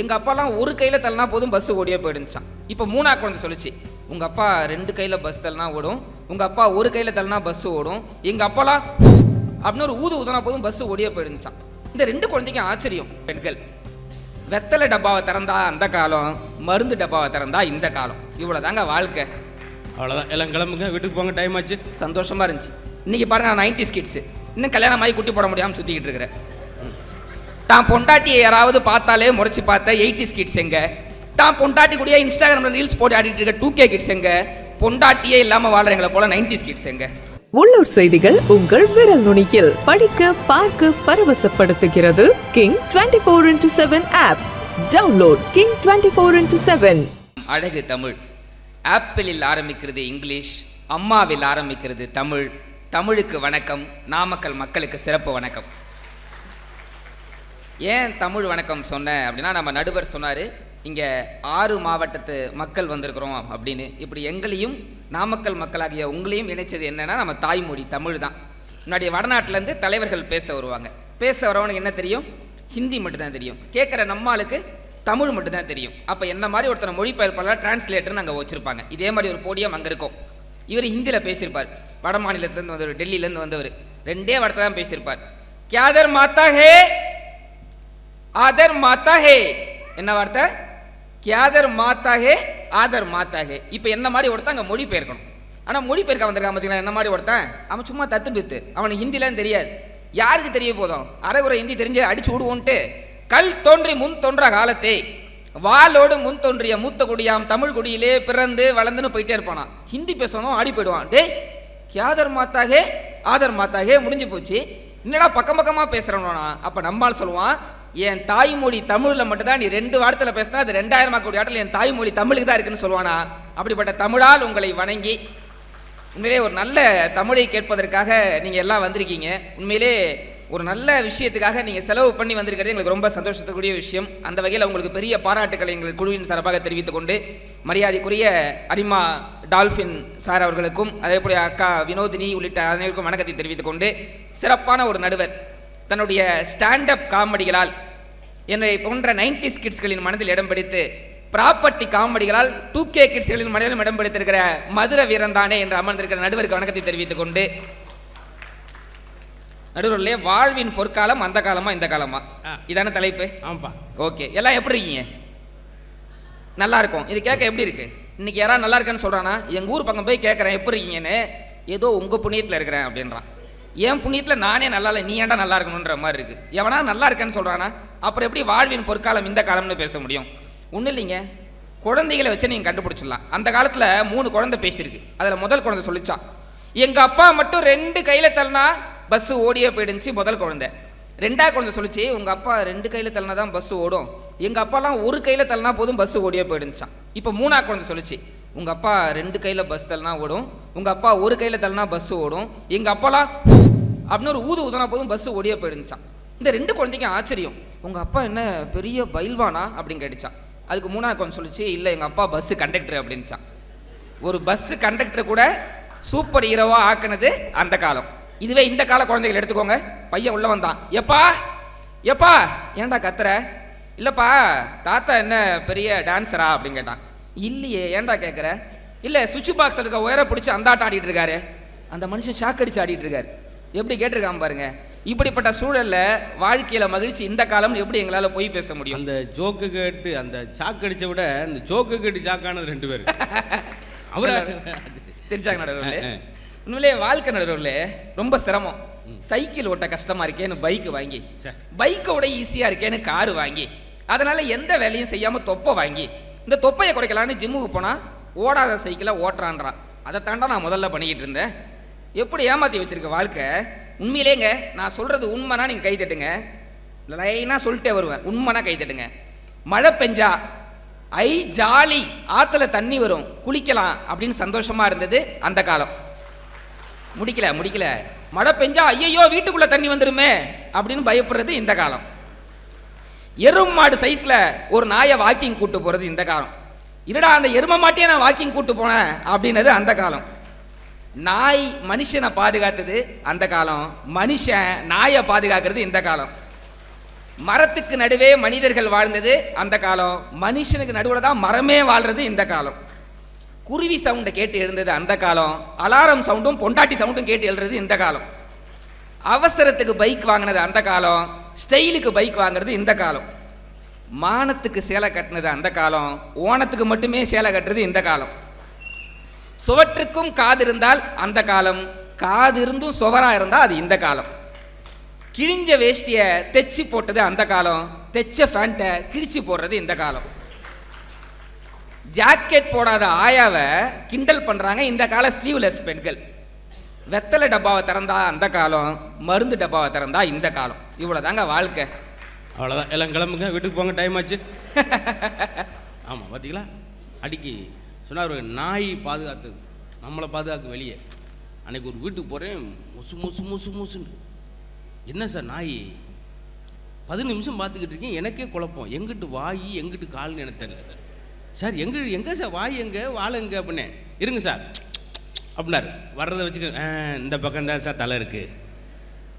எங்கள் அப்பாலாம் ஒரு கையில் தள்ளினா போதும் பஸ் ஓடியே போயிடுச்சான் இப்போ மூணா குழந்தை சொல்லுச்சு உங்கள் அப்பா ரெண்டு கையில் பஸ் தள்ளினா ஓடும் உங்கள் அப்பா ஒரு கையில் தள்ளினா பஸ் ஓடும் எங்கள் அப்பாலாம் அப்படின்னு ஒரு ஊது ஊதுனா போதும் பஸ் ஓடியே போயிடுச்சான் இந்த ரெண்டு குழந்தைக்கும் ஆச்சரியம் பெண்கள். வெத்தலை டப்பாவை திறந்தா அந்த காலம் மருந்து டப்பாவை திறந்தா இந்த காலம். இவ்வளோதாங்க வாழ்க்கை. அவ்வளோதான் எல்லாம் கிளம்புங்க வீட்டுக்கு போங்க டைம் ஆச்சு. சந்தோஷமா இருந்துச்சு. இன்னைக்கு பாருங்க நான் நைன்டி கிட்ஸ் இன்னும் கல்யாணம் ஆகி குட்டி போட முடியாமல் சுற்றிக்கிட்டு இருக்கிறேன். தான் பொண்டாட்டியை யாராவது பார்த்தாலே முறைச்சு பார்த்த எயிட்டி கிட்ஸ் எங்க? தான் பொண்டாட்டி கூடயே இன்ஸ்டாகிராமில் ரீல்ஸ் போட்டு ஆடிட்டு இருக்க டூ கே கிட்ஸ் எங்க? பொண்டாட்டியே இல்லாமல் வாழ்றவங்களை போல நைன்டி கிட்ஸ் எங்க? உள்ளூர் செய்திகள் உங்கள் விரல் நுனியில். படிக்க பார்க்க பரவசப்படுத்துகிறது king twenty four into seven app download king twenty four into seven அழகு தமிழ். ஆப்பிளில் ஆரம்பிக்கிறது இங்கிலீஷ் அம்மாவில் ஆரம்பிக்கிறது தமிழ். தமிழுக்கு வணக்கம் நாமக்கல் மக்களுக்கு சிறப்பு வணக்கம். ஏன் தமிழ் வணக்கம் சொன்னேன் அப்படின்னா நம்ம நடுவர் சொன்னார் இங்கே ஆறு மாவட்டத்து மக்கள் வந்திருக்கிறோம் அப்படின்னு. இப்படி எங்களையும் நாமக்கல் மக்களாகிய உங்களையும் இணைச்சது என்னென்னா நம்ம தாய்மொழி தமிழ் தான். முன்னாடி வடநாட்டிலேருந்து தலைவர்கள் பேச வருவாங்க. பேச வரவனுக்கு என்ன தெரியும்? ஹிந்தி மட்டும்தான் தெரியும். கேட்குற நம்மளுக்கு தமிழ் மட்டும்தான் தெரியும். அப்போ என்ன மாதிரி ஒருத்தனை மொழிபெயர்ப்பாளர் டிரான்ஸ்லேட்டர்னு அங்கே வச்சுருப்பாங்க. இதே மாதிரி ஒரு போடியம் அங்கே இருக்கும். இவர் ஹிந்தியில் பேசியிருப்பார். வட மாநிலத்திலேருந்து வந்தவர் டெல்லியிலேருந்து வந்தவர். ரெண்டே வார்த்தை தான் பேசியிருப்பார். கேதர் மாத்தா ஹே ஆதர் மாத்தா ஹே என்ன வார்த்தை? கியாதர் மாத்தா ஹே ஆதர் மாத்தா ஹே இப்போ என்ன மாதிரி ஒருத்தன் அங்கே மொழி பெயர்க்கணும். ஆனால் மொழி பெயர்க்க வந்திருக்கான் பார்த்தீங்களா என்ன மாதிரி ஒருத்தன்? அவன் சும்மா தத்து பித்து. அவனுக்கு ஹிந்திலாம் தெரியாது. யாருக்கு தெரிய போதும்? அரைகுறை ஹிந்தி தெரிஞ்சு அடிச்சு விடுவோன்ட்டு கல் தோன்றி முன் தோன்ற காலத்தே. வாளோடு முன் தோன்றிய மூத்த குடியாம் தமிழ் குடியிலே பிறந்து வளர்ந்துன்னு போயிட்டே இருப்பானான் ஹிந்தி பேசணும் ஆடி போயிடுவான். டே கியாதர் மாத்தாகே ஆதர் மாத்தாகே முடிஞ்சு போச்சு. என்னடா பக்கம் பக்கமாக பேசுகிறவனா அப்போ நம்மால் சொல்லுவான் என் தாய்மொழி தமிழில் மட்டும்தான் நீ ரெண்டு வாரத்தில் பேசினா அது ரெண்டாயிரம் கோடி ஆட்டில் என் தாய்மொழி தமிழுக்கு தான் இருக்குன்னு சொல்லுவானா? அப்படிப்பட்ட தமிழால் உங்களை வணங்கி உண்மையிலே ஒரு நல்ல தமிழை கேட்பதற்காக நீங்கள் எல்லாம் வந்திருக்கீங்க. உண்மையிலே ஒரு நல்ல விஷயத்துக்காக நீங்கள் செலவு பண்ணி வந்திருக்கிறது எங்களுக்கு ரொம்ப சந்தோஷத்துக்குரிய விஷயம். அந்த வகையில் உங்களுக்கு பெரிய பாராட்டுக்களை எங்கள் குழுவின் சார்பாக தெரிவித்துக் கொண்டு மரியாதைக்குரிய அரிமா டால்ஃபின் சார் அவர்களுக்கும் அதே போல அக்கா வினோதினி உள்ளிட்ட அனைவருக்கும் வணக்கத்தை தெரிவித்துக் கொண்டு சிறப்பான ஒரு நடுவர். தன்னுடைய ஸ்டாண்டப் காமெடிகளால் என்னை போன்ற நைன்டி கிட்ஸ்களின் மனதில் இடம் பிடித்து ப்ராப்பர்ட்டி காமெடிகளால் டூ கே கிட்ஸ்களின் மனதிலும் இடம் பிடித்திருக்கிற மதுர வீரந்தானே என்று அமர்ந்திருக்கிற நடுவருக்கு வணக்கத்தை தெரிவித்துக் கொண்டு நடுவர்களே வாழ்வின் பொற்காலம் அந்த காலமா இந்த காலமா. இதான தலைப்பு? ஆமாப்பா. ஓகே. எல்லாம் எப்படி இருக்கீங்க? நல்லா இருக்கும். இது கேட்க எப்படி இருக்கு? இன்னைக்கு யாராவது நல்லா இருக்கேன்னு சொல்றானா? எங்க ஊர் பக்கம் போய் கேட்கறேன் எப்படி இருக்கீங்கன்னு? ஏதோ உங்க புண்ணியத்துல இருக்கிறேன் அப்படின்றான். என் புண்ணியத்தில் நானே நல்லா இல்லை நீ ஏன்டா நல்லா இருக்கணுன்ற மாதிரி இருக்கு. எவனா நல்லா இருக்கேன்னு சொல்கிறானா அப்புறம் எப்படி வாழ்வின் பொற்காலம் இந்த காலம்னு பேச முடியும்? ஒன்றும் இல்லைங்க. குழந்தைகளை வச்சு நீங்கள் கண்டுபிடிச்சிடலாம். அந்த காலத்தில் மூணு குழந்தை பேசியிருக்கு. அதில் முதல் குழந்தை சொல்லிச்சான் எங்கள் அப்பா மட்டும் ரெண்டு கையில் தள்ளினா பஸ்ஸு ஓடியே போயிடுச்சு முதல் குழந்தை. ரெண்டாவது குழந்தை சொல்லிச்சு உங்கள் அப்பா ரெண்டு கையில் தள்ளினா தான் பஸ்ஸு ஓடும். எங்கள் அப்பாலாம் ஒரு கையில் தள்ளினா போதும் பஸ்ஸு ஓடியே போயிடுச்சான் இப்போ மூணா குழந்தை சொல்லிச்சு உங்கள் அப்பா ரெண்டு கையில் பஸ் தள்ளினா ஓடும். உங்கள் அப்பா ஒரு கையில் தள்ளினா பஸ்ஸு ஓடும். எங்கள் அப்பாலாம் அப்படின்னு ஒரு ஊது ஊதுனா போதும் பஸ்ஸு ஓடியே போயிருந்துச்சான் இந்த ரெண்டு குழந்தைக்கும் ஆச்சரியம். உங்கள் அப்பா என்ன பெரிய பயில்வானா? அப்படின்னு கேட்டுச்சான் அதுக்கு மூணாவது குழந்தை சொல்லிச்சு இல்லை எங்கள் அப்பா பஸ்ஸு கண்டக்டர் அப்படின்ச்சான் ஒரு பஸ்ஸு கண்டக்டர் கூட சூப்பர் ஹீரோவாக ஆக்குனது அந்த காலம். இதுவே இந்த கால குழந்தைகள் எடுத்துக்கோங்க. பையன் உள்ள வந்தான். எப்பா? எப்பா? ஏன்டா கத்துற? இல்லைப்பா தாத்தா என்ன பெரிய டான்ஸரா அப்படின்னு கேட்டான். இல்லையே ஏன்டா கேட்குற இல்லை சுவிட்ச் பாக்ஸ் இருக்க உயர பிடிச்சி அந்த ஆட்டம் ஆடிட்டு இருக்காரு. அந்த மனுஷன் ஷாக் அடிச்சு ஆடிட்டு இருக்காரு. எப்படி கேட்டிருக்கான் பாருங்க. இப்படிப்பட்ட சூழல்ல வாழ்க்கையில மகிழ்ச்சி இந்த காலம்னு எப்படி எங்களால போய் பேச முடியும்? அந்த ஜோக்கு கேட்டு அந்த சாக்கு அடிச்ச விட அந்த ஜோக்கு கேட்டு சாக்கானது ரெண்டு பேர். அவரு? சிரிச்சாங்க நடுவர்களே. உண்மையிலே வாழ்க்கை நடுவர்களே ரொம்ப சிரமம். சைக்கிள் ஓட்ட கஷ்டமா இருக்கேன்னு பைக் வாங்கி. பைக்கை விட ஈஸியா இருக்கேன்னு காரு வாங்கி அதனால எந்த வேலையும் செய்யாம தொப்பை வாங்கி இந்த தொப்பையை குறைக்கலான்னு ஜிம்முக்கு போனா ஓடாத சைக்கிளை ஓட்டுறான்றான். அதை தாண்டா நான் முதல்ல பண்ணிக்கிட்டு இருந்தேன். எப்படி ஏமாற்றி வச்சிருக்க வாழ்க்கை? உண்மையிலேங்க நான் சொல்கிறது உண்மைனா நீங்கள் கை தட்டுங்க. லைனாக சொல்லிட்டே வருவேன் உண்மைனா கை தட்டுங்க. மழை பெஞ்சா ஐ ஜாலி ஆற்றுல தண்ணி வரும் குளிக்கலாம் அப்படின்னு சந்தோஷமாக இருந்தது அந்த காலம். முடிக்கல முடிக்கல. மழை பெஞ்சா ஐயையோ வீட்டுக்குள்ள தண்ணி வந்துருமே அப்படின்னு பயப்படுறது இந்த காலம். எரும் மாடு சைஸ்ல ஒரு நாயை வாக்கிங் கூட்டு போறது இந்த காலம். இருடா அந்த எரும மாட்டையே நான் வாக்கிங் கூட்டு போனேன் அப்படின்னது அந்த காலம். நாய் மனுஷனை பாதுகாத்தது அந்த காலம். மனுஷன் நாயை பாதுகாக்கிறது இந்த காலம். மரத்துக்கு நடுவே மனிதர்கள் வாழ்ந்தது அந்த காலம். மனுஷனுக்கு நடுவில் தான் மரமே வாழ்றது இந்த காலம். குருவி சவுண்டை கேட்டு எழுந்தது அந்த காலம். அலாரம் சவுண்டும் பொண்டாட்டி சவுண்டும் கேட்டு எழுறது இந்த காலம். அவசரத்துக்கு பைக் வாங்கினது அந்த காலம். ஸ்டைலுக்கு பைக் வாங்குறது இந்த காலம். மானத்துக்கு சேலை கட்டினது அந்த காலம். ஓணத்துக்கு மட்டுமே சேலை கட்டுறது இந்த காலம். சுவற்றுக்கும் காது இருந்தால் அந்த காலம் காது இருந்தும் சுவரா இருந்தால் அது இந்த காலம். கிழிஞ்ச வேஷ்டியை தைச்சு போட்டது அந்த காலம் தைச்ச ஃபேண்ட்டை கிழிச்சு போடுறது இந்த காலம். ஜாக்கெட் போடாத ஆயாவை கிண்டல் பண்றாங்க இந்த கால ஸ்லீவ்லெஸ் பெண்கள். வெத்தலை டப்பாவை திறந்தா அந்த காலம் மருந்து டப்பாவை திறந்தா இந்த காலம். இவ்வளவுதாங்க வாழ்க்கை. அவ்வளோதான் எல்லாம் கிளம்புங்க வீட்டுக்கு போங்க டைம் ஆச்சு. ஆமாம் பார்த்தீங்களா அடிக்கி. சொன்னார் நாய் பாதுகாத்தது நம்மளை பாதுகாக்க வெளியே. அன்னைக்கு ஒரு வீட்டுக்கு போகிறேன் முசு முசு முசு முசுன்னு. என்ன சார் நாய்? பதினஞ்சு நிமிஷம் பார்த்துக்கிட்டு இருக்கேன் எனக்கே குழப்பம். எங்கிட்டு வாய் எங்கிட்டு கால்னு எனக்கு தெரியல சார். எங்க எங்கே சார்? வாய் எங்கே வாழை எங்கே அப்படின்னே. இருங்க சார். அப்படின்னாரு. வர்றதை வச்சுக்க. இந்த பக்கம் தான் சார் தலை இருக்குது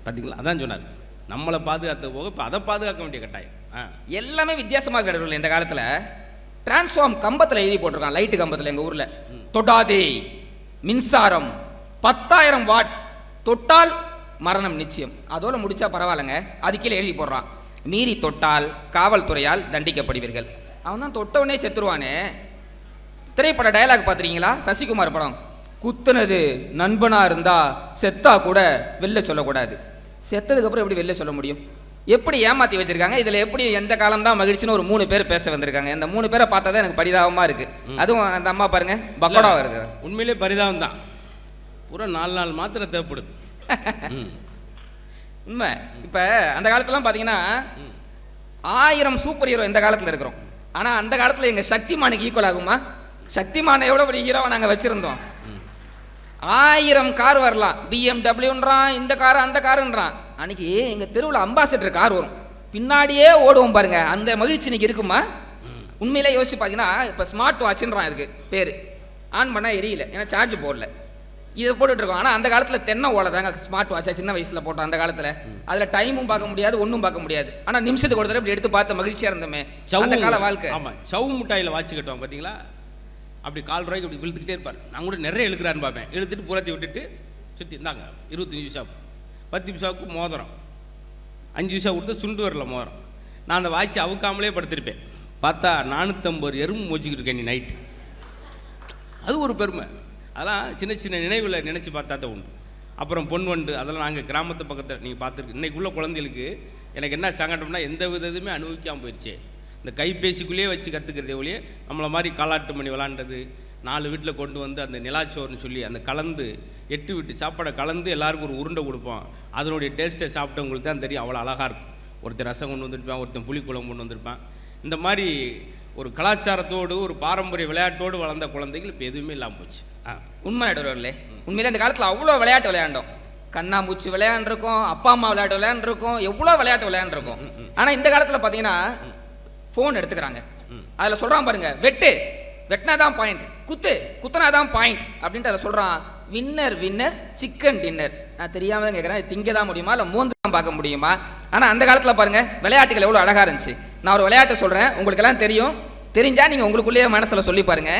பார்த்தீங்களா அதான் சொன்னார். நம்மளை பாதுகாத்த போக இப்போ அதை பாதுகாக்க வேண்டிய கட்டாயம். ஆ. எல்லாமே வித்தியாசமாக கிடையாது இந்த காலத்தில். டிரான்ஸ்ஃபார்ம் கம்பத்தில் எழுதி போட்டிருக்கான் லைட்டு கம்பத்தில் எங்கள் ஊரில். தொடாதே. மின்சாரம் பத்தாயிரம் வாட்ஸ் தொட்டால் மரணம் நிச்சயம். அதோட முடிச்சா பரவாயில்லைங்க. அது கீழே எழுதி போடுறான். மீறி தொட்டால் காவல்துறையால் தண்டிக்கப்படுவீர்கள். அவன் தான் தொட்டவனே செத்துருவானே. திரைப்பட டயலாக் பார்த்துருக்கீங்களா? சசிகுமார் படம். குத்துனது நண்பனாக இருந்தால் செத்தா கூட வெளில சொல்லக்கூடாது. செத்ததுக்கு அப்புறம் எப்படி வெளில சொல்ல முடியும்? எப்படி ஏமாத்தி வச்சிருக்காங்க? இதுல எப்படி எந்த காலம் தான் மகிழ்ச்சின்னு ஒரு மூணு பேர் பேச வந்திருக்காங்க. இந்த மூணு பேரை பார்த்தா தான் எனக்கு பரிதாபமா இருக்கு. அதுவும் அந்த அம்மா பாருங்க பக்கோடாவா இருக்கு உண்மையிலே பரிதாபம் தான் பூரா நாலு நாள் மாத்திரை தேவைப்படுது. உண்மை. இப்ப அந்த காலத்துலாம் பாத்தீங்கன்னா ஆயிரம் சூப்பர் ஹீரோ இந்த காலத்துல இருக்கிறோம். ஆனா அந்த காலத்துல எங்க சக்திமானுக்கு ஈக்குவல் ஆகுமா? சக்திமானை எவ்வளவு பெரிய ஹீரோவை நாங்க வச்சிருந்தோம். ஆயிரம் கார் வரலாம். பிஎம்டபிள்யூன்றான் இந்த கார் அந்த காருன்றான் அன்னைக்கு எங்க தெருவில் அம்பாசிடர் கார் வரும். பின்னாடியே ஓடுவோம் பாருங்க. அந்த மகிழ்ச்சி இன்னைக்கு இருக்குமா? உண்மையிலே யோசிச்சு பார்த்தீங்கன்னா இப்போ ஸ்மார்ட் வாட்ச்ன்றான் இதுக்கு பேர். ஆன் பண்ணா எரியல. ஏன்னா சார்ஜ் போடல. இதை போட்டுட்டு இருக்கோம். ஆனால் அந்த காலத்தில் தென்னை ஓலை தாங்க ஸ்மார்ட் வாட்சா சின்ன வயசில் போட்டோம் அந்த காலத்தில். அதில் டைமும் பார்க்க முடியாது ஒன்றும் பார்க்க முடியாது. ஆனால் நிமிஷத்துக்கு ஒரு தடவை இப்படி எடுத்து பார்த்து மகிழ்ச்சியாக இருந்தோமே. அந்த கால வாழ்க்கை. ஆமா சவு முட்டாயில வாட்ச் கட்டுவான் பாத்தீங்களா? அப்படி கால் ரூபாய்க்கு அப்படி இழுத்துக்கிட்டே இருப்பார். நான் கூட நிறைய இழுக்கிறான்னு பார்ப்பேன். இழுத்துட்டு புறத்தி விட்டுட்டு சுற்றி இந்தாங்க இருபத்தஞ்சு பைசா பத்து பைசாவுக்கு மோதிரம். அஞ்சு பைசா கொடுத்து சுண்டு வரல மோதிரம். நான் அந்த வாட்ச் அவுக்காமலே படுத்திருப்பேன். பார்த்தா நானூற்றம்பது எறும்பு மோச்சிக்கிட்டு இருக்கேன் நீ நைட்டு அது ஒரு பெருமை. அதெல்லாம் சின்ன சின்ன நினைவில் நினச்சி பார்த்தா தான் உண்டு. அப்புறம் பொன் வண்டு அதெல்லாம் நாங்கள் கிராமத்து பக்கத்தில் நீங்கள் பார்த்துருக்கு இன்றைக்குள்ள குழந்தைகளுக்கு எனக்கு என்ன சங்கடம்னா எந்த வித இதுவுமே அனுபவிக்காமல் போயிடுச்சு. இந்த கைபேசிக்குள்ளேயே வச்சு கற்றுக்கிறதே ஒழிய நம்மளை மாதிரி காலாட்டு மணி விளாண்டது நாலு வீட்டில் கொண்டு வந்து அந்த நிலாச்சோறுன்னு சொல்லி அந்த கலந்து எட்டு வீட்டு சாப்பாடை கலந்து எல்லாருக்கும் ஒரு உருண்டை கொடுப்போம். அதனுடைய டேஸ்ட்டை சாப்பிட்டவங்களுக்கு தான் தெரியும் அவ்வளோ அழகாக இருக்கும். ஒருத்தர் ரசம் கொண்டு வந்திருப்பான் ஒருத்தன் புளிக்குழம்பு கொண்டு வந்திருப்பான். இந்த மாதிரி ஒரு கலாச்சாரத்தோடு ஒரு பாரம்பரிய விளையாட்டோடு வளர்ந்த குழந்தைகள் இப்போ எதுவுமே இல்லாமல் போச்சு. உண்மை நடுவர்களே உண்மையிலே இந்த காலத்தில் அவ்வளோ விளையாட்டு விளையாண்டோம். கண்ணாமூச்சி விளையாண்டுருக்கோம் அப்பா அம்மா விளையாட்டு விளையாண்டுருக்கோம் எவ்வளோ விளையாட்டு விளையாண்டுருக்கோம். ஆனால் இந்த காலத்தில் பார்த்தீங்கன்னா ஃபோன் எடுத்துக்கிறாங்க. அதில் சொல்கிறான் பாருங்க வெட்டு. வெட்டினா தான் பாயிண்ட் குத்து குத்துனாதான் பாயிண்ட் அப்படின்ட்டு அதை சொல்கிறான் வின்னர் வின்னர் சிக்கன் டின்னர் நான் தெரியாம கேட்குறேன் திங்க தான் முடியுமா? இல்லை மூந்து தான் பார்க்க முடியுமா? ஆனால் அந்த காலத்தில் பாருங்கள் விளையாட்டுகள் எவ்வளோ அழகாக இருந்துச்சு. நான் ஒரு விளையாட்டு சொல்கிறேன் உங்களுக்கெல்லாம் தெரியும். தெரிஞ்சால் நீங்கள் உங்களுக்குள்ளேயே மனசில் சொல்லி பாருங்க.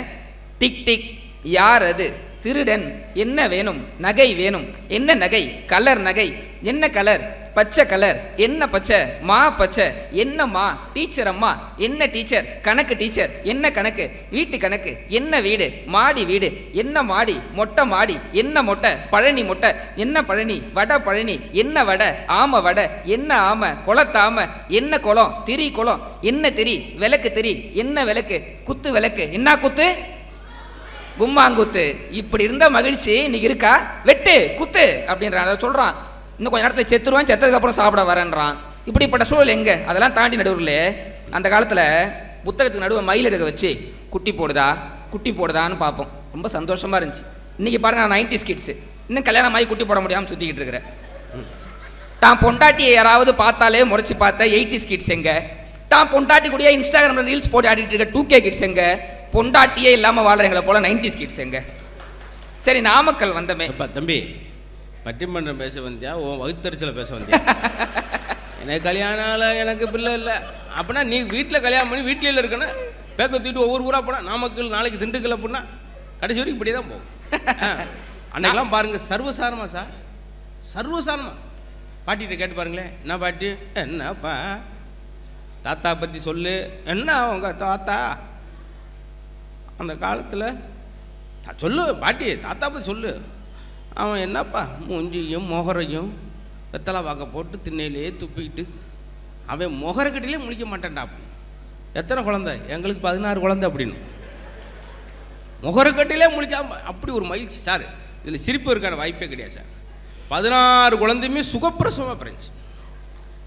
Tick tick. யார் அது? திருடன் என்ன வேணும்? நகை வேணும். என்ன நகை? கலர் நகை. என்ன கலர்? பச்சை கலர். என்ன பச்சை? மா பச்சை. என்ன மா? டீச்சர் அம்மா. என்ன டீச்சர்? கணக்கு டீச்சர். என்ன கணக்கு? வீட்டு கணக்கு. என்ன வீடு? மாடி வீடு. என்ன மாடி? மொட்டை மாடி. என்ன மொட்டை? பழனி மொட்டை. என்ன பழனி? வட பழனி. என்ன வடை? ஆம வடை. என்ன ஆம? குளத்தாம. என்ன குளம்? திரி குளம். என்ன திரி? விளக்கு திரி. என்ன விளக்கு? குத்து விளக்கு. என்ன குத்து? கும்மாங்குத்து. இப்படி இருந்த மகிழ்ச்சி இன்னைக்கு இருக்கா? வெட்டு குத்து அப்படின்றான். அதை சொல்றான். இன்னும் கொஞ்ச நேரத்தில் செத்துருவான் செத்ததுக்கப்புறம் சாப்பிட வரேன்றான். இப்படிப்பட்ட சூழல் எங்க? அதெல்லாம் தாண்டி நடுவில் அந்த காலத்தில் புத்தகத்துக்கு நடுவே மயில் இருக்க வச்சு குட்டி போடுதா குட்டி போடுதான்னு பார்ப்போம். ரொம்ப சந்தோஷமா இருந்துச்சு. இன்னைக்கு பாருங்க நான் நைன்டி கிட்ஸ் இன்னும் கல்யாணம் ஆகி குட்டி போட முடியாமல் சுற்றிக்கிட்டு இருக்கிறேன். தான் பொண்டாட்டியை யாராவது பார்த்தாலே முறைச்சி பார்த்தா எயிட்டி கிட்ஸ் எங்க? தான் பொண்டாட்டி கூடிய இன்ஸ்டாகிராமில் ரீல்ஸ் போட்டு ஆடிட்டு இருக்க டூ கே கிட்ஸ் எங்கே? பொண்டாட்டியே இல்லாம வாழ்றவங்கள போல நைன்டி கிட்ஸ் எங்க? சரி நாமக்கல் வந்தமே. தம்பி பட்டிமன்றம் பேச வந்தியா? உன் வகுத்தறிச்சல பேச வந்தியா? எனக்கு கல்யாணம் எனக்கு பிள்ளை இல்லை. அப்படின்னா நீ வீட்டில் கல்யாணம் பண்ணி வீட்டில் இருக்கணும். பேக்க தூக்கிட்டு ஒவ்வொரு ஊராக போனா நாமக்கல் நாளைக்கு திண்டுக்கல் அப்படின்னா கடைசி வரைக்கும் இப்படியே தான் போகும். அன்னைக்கெல்லாம் பாருங்க சர்வசாரமா சார். சர்வசாரமா பாட்டிகிட்ட கேட்டு பாருங்களேன். என்ன பாட்டி? என்னப்பா தாத்தா பற்றி சொல்லு. என்ன அவங்க தாத்தா? அந்த காலத்தில் சொல்லு பாட்டி தாத்தா பற்றி சொல்லு. அவன் என்னப்பா மூஞ்சியும் முகரையும் வெத்தலை வாக்க போட்டு திண்ணையிலேயே துப்பிக்கிட்டு அவன் முகரக்கட்டிலே முழிக்க மாட்டான்டா. எத்தனை குழந்தை? எங்களுக்கு பதினாறு குழந்தை அப்படின்னு. முகரக்கட்டிலே முழிக்காம அப்படி ஒரு மகிழ்ச்சி சார். இதில் சிரிப்பு இருக்கான வாய்ப்பே கிடையாது சார். பதினாறு குழந்தையுமே சுகப்பிரசவமாக பிறந்துச்சு.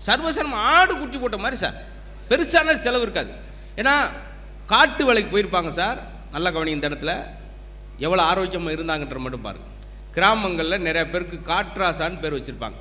சர்வசரம் ஆடு குட்டி போட்ட மாதிரி சார். பெருசான செலவு இருக்காது. ஏன்னா காட்டு வேலைக்கு போயிருப்பாங்க சார். நல்ல கவனி இந்த இடத்துல. எவ்வளோ ஆரோக்கியமாக இருந்தாங்கன்ற மட்டும் பாருங்க. கிராமங்களில் நிறைய பேருக்கு காட்ராசான்னு பேர் வச்சுருப்பாங்க.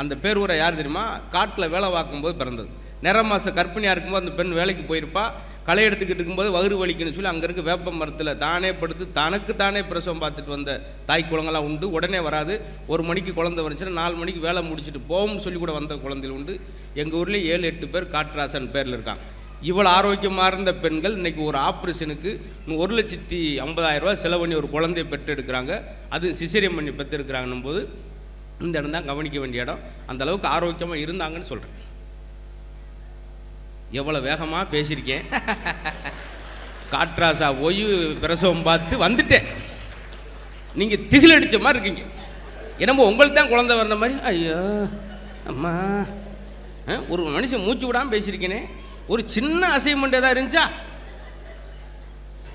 அந்த பேர் ஊரை யார் தெரியுமா? காட்டில் வேலை பார்க்கும்போது பிறந்தது. நிற மாத கர்ப்பிணியாக இருக்கும்போது அந்த பெண் வேலைக்கு போயிருப்பா. களை எடுத்துக்கிட்டு இருக்கும்போது வயிறு வலிக்குன்னு சொல்லி அங்கே இருக்க வேப்ப மரத்தில் தானே படுத்து தனக்கு தானே பிரசவம் பார்த்துட்டு வந்த தாய் குளங்கள்லாம் உண்டு. உடனே வராது. ஒரு மணிக்கு குழந்தை வந்துச்சுன்னா நாலு மணிக்கு வேலை முடிச்சுட்டு போகும்னு சொல்லி கூட வந்த குழந்தைகள் உண்டு. எங்கள் ஊர்லேயே ஏழு எட்டு பேர் காட்ராசன் பேரில் இருக்காங்க. இவ்வளோ ஆரோக்கியமாக இருந்த பெண்கள் இன்றைக்கி ஒரு ஆப்ரேஷனுக்கு ஒரு லட்சத்தி ஐம்பதாயிரரூபா செலவு பண்ணி ஒரு குழந்தையை பெற்றெடுக்கிறாங்க. அது சிசேரியம் பண்ணி பெற்றெடுக்கிறாங்கன்னும் போது இந்த இடம் தான் கவனிக்க வேண்டிய இடம். அந்த அளவுக்கு ஆரோக்கியமாக இருந்தாங்கன்னு சொல்கிறேன் எவ்வளோ வேகமாக பேசியிருக்கேன். காட்ராசா போய் பிரசவம் பார்த்து வந்துட்டேன். நீங்கள் திகில் மாதிரி இருக்கீங்க. என்னமோ உங்களுக்கு தான் குழந்தை வந்த மாதிரி. ஐயோ அம்மா. ஆ, ஒரு மனுஷன் மூச்சு விடாமல் பேசியிருக்கேனே. ஒரு சின்ன அசைன்மெண்ட் ஏதாவது இருந்துச்சா?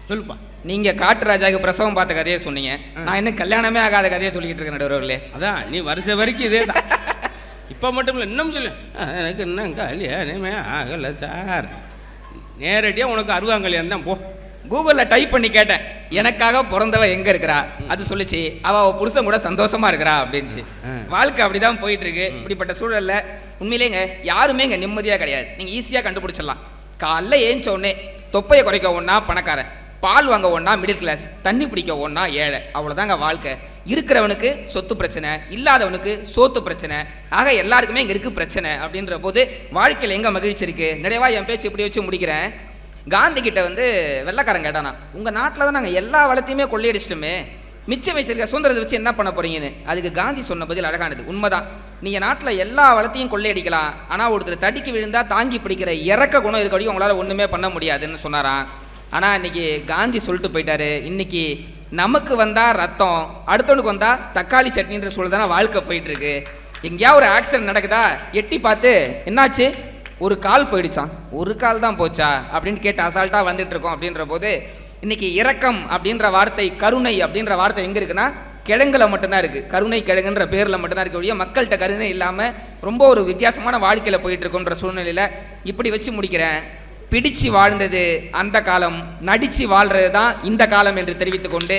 சொல்லுப்பா. நீங்க காட்டு ராஜாவுக்கு பிரசவம் பார்த்த கதையை சொன்னீங்க. நான் இன்னும் கல்யாணமே ஆகாத கதையை சொல்லிக்கிட்டு இருக்கேன் நடுவர்களே அதான் நீ வருஷ வரைக்கும் இதே தான். இப்போ மட்டும் இல்லை இன்னும் சொல்லு. "ஆ, எனக்கு இன்னும் கல்யாணமே ஆகலை சார். நேரடியாக உனக்கு அறுபதாம் கல்யாணம் தான் போ. கூகுள்ல டைப் பண்ணி கேட்டேன். எனக்காக பிறந்தவ எங்க இருக்கிறா? அது சொல்லுச்சு அவ அவ புருஷன் கூட சந்தோஷமா இருக்கிறா அப்படின்ச்சு ஆ. வாழ்க்கை அப்படிதான் போயிட்டு இருக்கு இப்படிப்பட்ட சூழல்ல உண்மையிலேங்க யாருமே இங்க நிம்மதியா கிடையாது. நீங்க ஈஸியா கண்டுபிடிச்சிடலாம். காலைல ஏஞ்ச உடனே தொப்பையை குறைக்க ஒண்ணா பணக்காரன் பால் வாங்க ஒண்ணா மிடில் கிளாஸ் தண்ணி பிடிக்க ஒண்ணா ஏழை. அவ்வளவுதாங்க வாழ்க்கை. இருக்கிறவனுக்கு சொத்து பிரச்சனை இல்லாதவனுக்கு சோத்து பிரச்சனை. ஆக எல்லாருக்குமே இங்க இருக்கு பிரச்சனை அப்படின்ற போது வாழ்க்கையில எங்க மகிழ்ச்சி இருக்கு? நிறைவா என் பேச்சு இப்படி வச்சு முடிக்கிறேன். காந்தி கிட்ட வந்து வெள்ளக்காரன் கேட்டானா உங்கள் நாட்டில் தான் நாங்கள் எல்லா வளத்தையுமே கொள்ளையடிச்சிட்டோமே. மிச்சம் வச்சிருக்க சுதந்திரத்தை வச்சு என்ன பண்ண போறீங்கன்னு? அதுக்கு காந்தி சொன்ன பதில் அழகானது. உண்மைதான். நீங்கள் நாட்டில் எல்லா வளத்தையும் கொள்ளையடிக்கலாம். ஆனால் ஒருத்தர் தடிக்கு விழுந்தா தாங்கி பிடிக்கிற இறக்க குணம் இருக்க வரைக்கும் உங்களால் ஒன்றுமே பண்ண முடியாதுன்னு சொன்னாராம். ஆனால் இன்னைக்கு காந்தி சொல்லிட்டு போயிட்டாரு. இன்னைக்கு நமக்கு வந்தால் ரத்தம் அடுத்தவனுக்கு வந்தால் தக்காளி சட்னின்ற சூழல் தானே வாழ்க்கை போயிட்டுருக்கு எங்கேயா ஒரு ஆக்சிடென்ட் நடக்குதா? எட்டி பார்த்து என்னாச்சு? ஒரு கால் போயிடுச்சான் ஒரு கால் தான் போச்சா? அப்படின்னு கேட்டு அசால்ட்டாக வந்துட்டு இருக்கோம் அப்படின்ற போது இன்னைக்கு இரக்கம் அப்படின்ற வார்த்தை கருணை அப்படின்ற வார்த்தை எங்கே இருக்குன்னா கிழங்குல மட்டும்தான் இருக்குது கருணை கிழங்குன்ற பேரில் மட்டும்தான் இருக்க ஒழிய மக்கள்கிட்ட கருணை இல்லாமல் ரொம்ப ஒரு வித்தியாசமான வாழ்க்கையில் போயிட்டு இருக்கோன்ற சூழ்நிலையில் இப்படி வச்சு முடிக்கிறேன். பிடிச்சு வாழ்ந்தது அந்த காலம் நடிச்சு வாழ்றது தான் இந்த காலம் என்று தெரிவித்துக்கொண்டு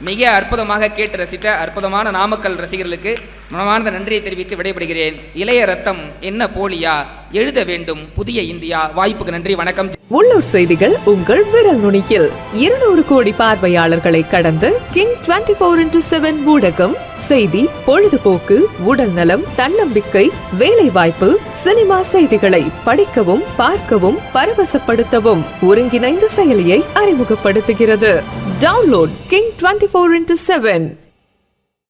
மிக அற்புதமாக கேட்டு ரசித்த அற்புதமான நாமக்கல் ரசிகர்களுக்கு மனமார்ந்த நன்றியை தெரிவித்து விடைபெறுகிறேன். இளைய ரத்தம் என்ன போலியா? எழுத வேண்டும். புதிய இந்தியா. வாய்ப்புக்கு நன்றி. வணக்கம். உள்ளூர் செய்திகள் உங்கள் விரல் நுனியில். இருநூறு கோடி பார்வையாளர்களை கடந்து கிங் 24 ஃபோர் இன்டூ செவன் ஊடகம் செய்தி பொழுதுபோக்கு உடல் நலம் தன்னம்பிக்கை வேலை வாய்ப்பு சினிமா செய்திகளை படிக்கவும் பார்க்கவும் பரவசப்படுத்தவும் ஒருங்கிணைந்த செயலியை அறிமுகப்படுத்துகிறது. Download king 24 four into seven.